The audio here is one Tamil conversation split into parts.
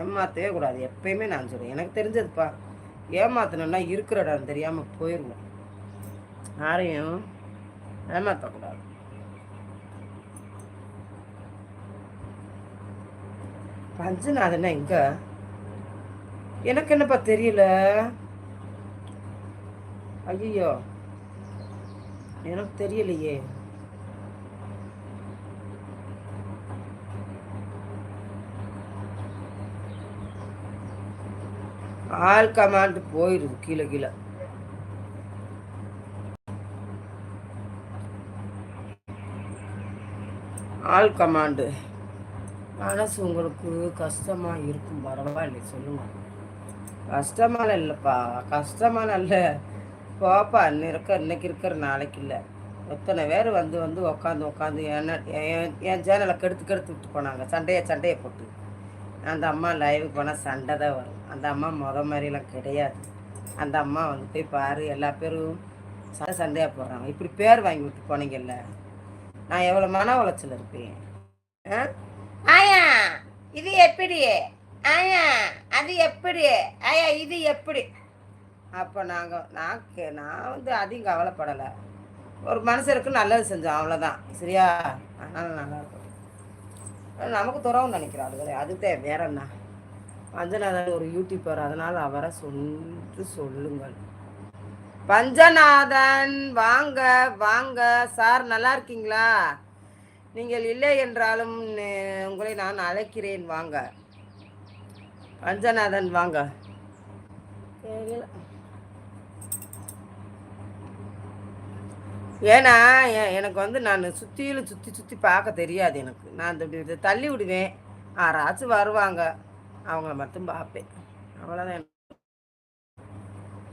ஏமாற்றவே கூடாது. எப்பயுமே நான் சொல்கிறேன் எனக்கு தெரிஞ்சதுப்பா. ஏமாத்தணும்னா இருக்கிற இடம் தெரியாமல் போயிடணும் யாரையும் ஏமாற்றக்கூடாது பஞ்சநாதனா எங்க எனக்கு என்னப்பா தெரியல? ஐயோ எனக்கு தெரியலையே. ஆல் கமாண்ட் போயிடுது கீழே கீழே. All command. மனசு உங்களுக்கு கஷ்டமாக இருக்கும் பரவாயில்ல சொல்லுங்க. கஷ்டமான இல்லைப்பா கஷ்டமான இல்லை. போப்பா இன்னும் இருக்க இன்னைக்கு இருக்கிற நாளைக்கு இல்லை. எத்தனை பேர் வந்து வந்து உக்காந்து உக்காந்து என்ன என் என் சேனலை கெடுத்து கெடுத்து விட்டு போனாங்க. சண்டையை சண்டையை போட்டு. அந்த அம்மா லைவுக்கு போனால் சண்டை தான் வரும். அந்த அம்மா முத மாதிரிலாம் கிடையாது. அந்த அம்மா வந்து போய் பாரு எல்லா பேரும் சண்டை சண்டையாக போடுறாங்க. இப்படி பேர் வாங்கி விட்டு போனீங்கல்ல நான் எவ்வளோ மன உளைச்சல் இருப்பேன்? ஆயா இது எப்படி? ஆயா அது எப்படி? ஆயா இது எப்படி? அப்போ நாங்கள் நான் நான் வந்து அதிகம் கவலைப்படலை. ஒரு மனுஷருக்கு நல்லது செஞ்சோம் அவ்வளோதான் சரியா? அதனால நல்லா நமக்கு துறவும் நினைக்கிறோம் அது கிடையாது அதுதான் வேற என்ன? பஞ்சநாதன் ஒரு யூடியூபர் அதனால் அவரை சொல்லிட்டு சொல்லுங்கள். பஞ்சநாதன் வாங்க வாங்க. சார் நல்லா இருக்கீங்களா? நீங்கள் இல்லை என்றாலும் உங்களை நான் அழைக்கிறேன். வாங்க. பஞ்சநாதன் வாங்க. தெரியல ஏன்னா எனக்கு வந்து நான் சுற்றிலும் சுற்றி சுற்றி பார்க்க தெரியாது எனக்கு. நான் இந்த இப்படி இதை தள்ளி விடுவேன். யாராச்சும் வருவாங்க அவங்கள மட்டும் பார்ப்பேன். அவ்வளோதான்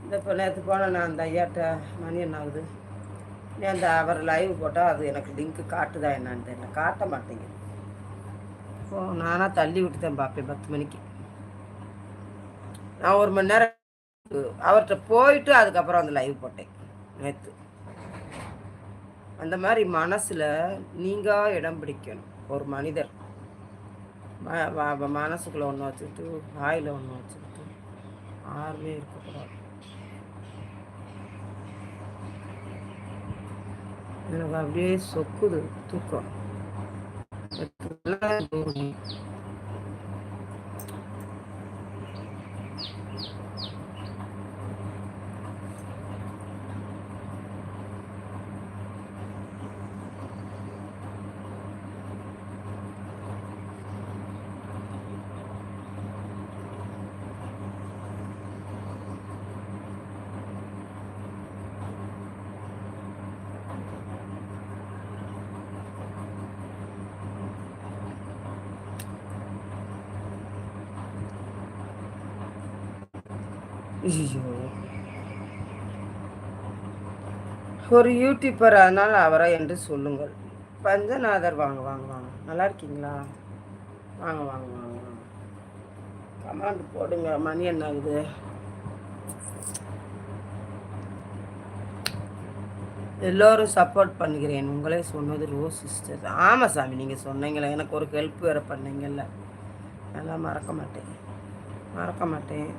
இந்த இப்போ நேற்று போனேன் நான் அந்த ஐயாட்ட மணி என்ன ஆகுது நீ அந்த அவர் லைவ் போட்டால் அது எனக்கு லிங்க்கு காட்டுதா என்னன்னு தெரியல. காட்ட மாட்டேங்குது. ஓ நானாக தள்ளி விட்டு தான் பார்ப்பேன் பத்து மணிக்கு. நான் ஒரு மணி நேரம் அவர்கிட்ட போயிட்டு அதுக்கப்புறம் அந்த லைவ் போட்டேன் நேற்று அந்த மாதிரி மனசில் நீங்கள் இடம் பிடிக்கணும். ஒரு மனிதர். மனசுக்குள்ளே மனசுக்குள்ள ஒன்று வச்சுக்கிட்டு வாயில் ஒன்று வச்சுக்கிட்டு யாருமே இருக்கக்கூடாது. எனக்கு அப்படியே சொக்குது தூக்கம். ஐயோ ஒரு யூடியூபர் அதனால் அவரை என்று சொல்லுங்கள். பஞ்சநாதர் வாங்க வாங்க வாங்க. நல்லா இருக்கீங்களா? வாங்க வாங்க வாங்க வாங்க. கமாண்ட் போடுங்க. மணி என்ன ஆகுது? எல்லோரும் சப்போர்ட் பண்ணுகிறேன். உங்களே சொன்னது ரோஸ் சிஸ்டர் ஆமாம் சாமி நீங்கள் சொன்னீங்களே எனக்கு ஒரு ஹெல்ப் வேறு பண்ணீங்கல்ல. அதெல்லாம் மறக்க மாட்டேன். மறக்க மாட்டேன்.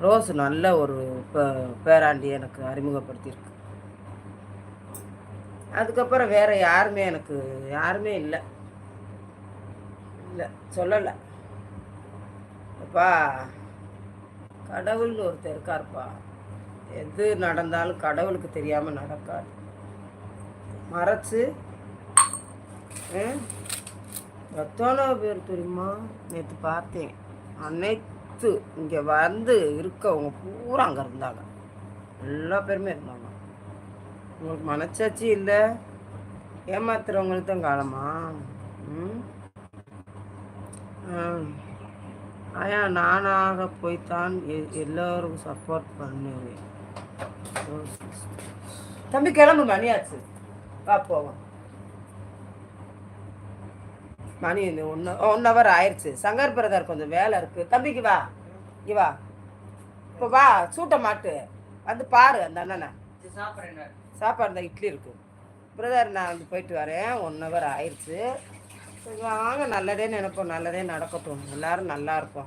ரோஸ் நல்ல ஒரு பே- பேராண்டி எனக்கு அறிமுகப்படுத்தியிருக்கு. அதுக்கப்புறம் வேறு யாருமே எனக்கு யாருமே இல்லை. இல்லை சொல்லலை. அப்பா கடவுள்னு ஒருத்தர் இருக்காருப்பா. எது நடந்தாலும் கடவுளுக்கு தெரியாமல் நடக்காது. மறைச்சு ம், எத்தனை பேர் தெரியுமா? நேற்று பார்த்தேன். அன்னை பார்த்து இங்கே வந்து இருக்கவங்க பூரா அங்கே இருந்தாங்க. எல்லா பேருமே இருந்தாங்க. உங்களுக்கு மனச்சாட்சி இல்லை? ஏமாத்துறவங்களுக்கு தான் காலமா? ம்? ஆயா நானாக போய்த்தான் எ- எல்லோரும் சப்போர்ட் பண்ணுவேன். தம்பி கிளம்பு மணியாச்சு. வா போவோம். மணி ஒன்று ஒன் ஹவர் ஆயிடுச்சு சங்கர் பிரதர் கொஞ்சம் வேலை இருக்கு. தம்பிக்கு வா. இங்கே வா. இப்போ வா சூட்ட மாட்டு. வந்து பாரு அந்த அண்ணனை. சாப்பாடு இருந்தால் இட்லி இருக்கு. பிரதர் நான் வந்து போயிட்டு வரேன். ஒன் ஹவர் ஆயிடுச்சு வாங்க நல்லதே நினைப்போம். நல்லதே நடக்கட்டும். எல்லாரும் நல்லா இருப்போம்.